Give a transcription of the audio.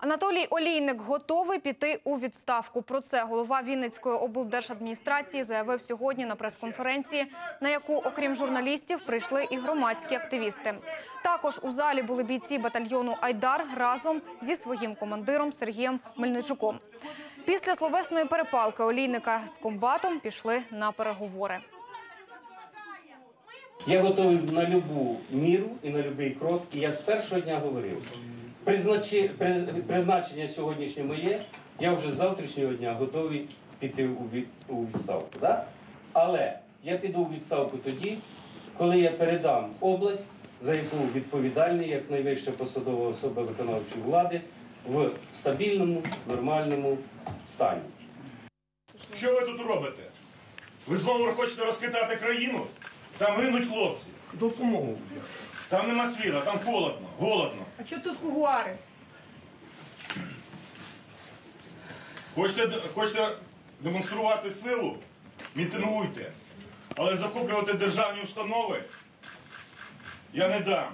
Анатолій Олійник готовий піти у відставку. Про це голова Вінницької облдержадміністрації заявив сьогодні на прес-конференції, на яку, окрім журналістів, прийшли і громадські активісти. Також у залі були бійці батальйону Айдар разом зі своїм командиром Сергієм Мельничуком. Після словесної перепалки Олійника з комбатом пішли на переговори. Я готовий на любу міру і на будь-який крок. І я з першого дня говорив. Призначення сьогоднішнє моє, я вже з завтрашнього дня готовий піти у, від, у відставку. Да? Але я піду у відставку тоді, коли я передам область, за яку відповідальний як найвища посадова особа виконавчої влади, в стабільному, нормальному стані. Що ви тут робите? Ви знову хочете розхитати країну? Там гинуть хлопці. Допомогу. Там нема світла, там холодно, голодно. А чого тут кугуари? Хочете, хочете демонструвати силу? Мітингуйте. Але закуплювати державні установи я не дам.